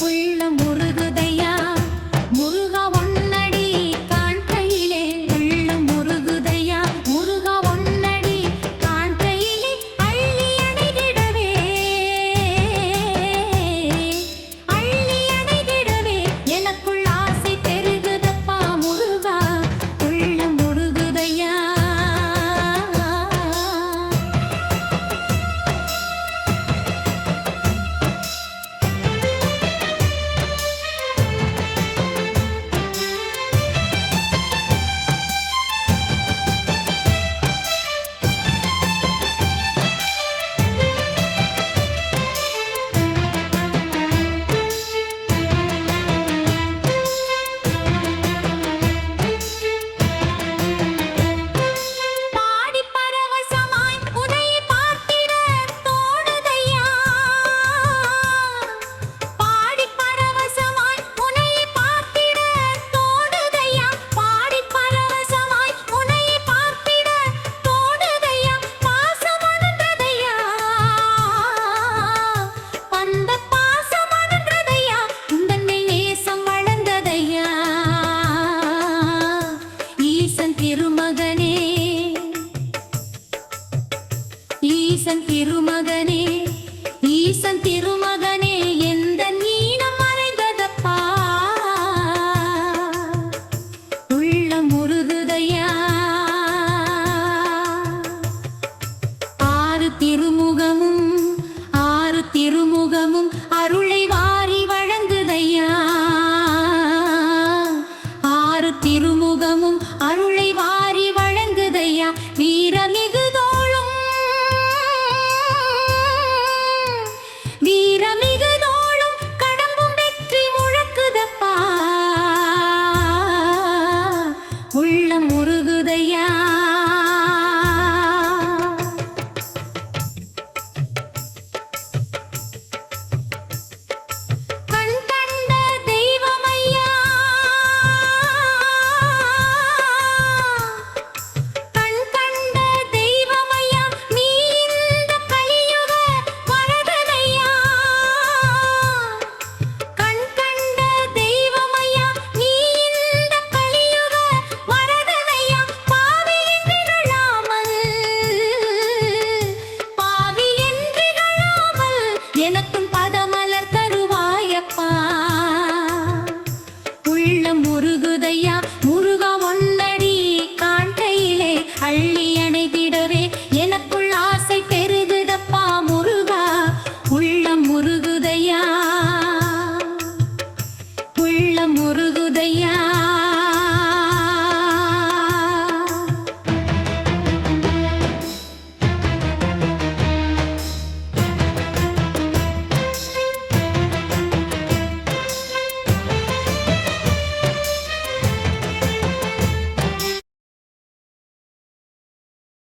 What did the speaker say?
we ஈசன் திருமகனே ஈசன் திருமகனே எந்த நீனம் மறைந்ததப்பா? உள்ளம் முருகுதையா ஆறு திருமுகமும் ஆறு திருமுகமும் அருளை வாரி வழங்குதையா? ஆறு திருமுகமும் அருளை வாரி வழங்குதையா? வீரமே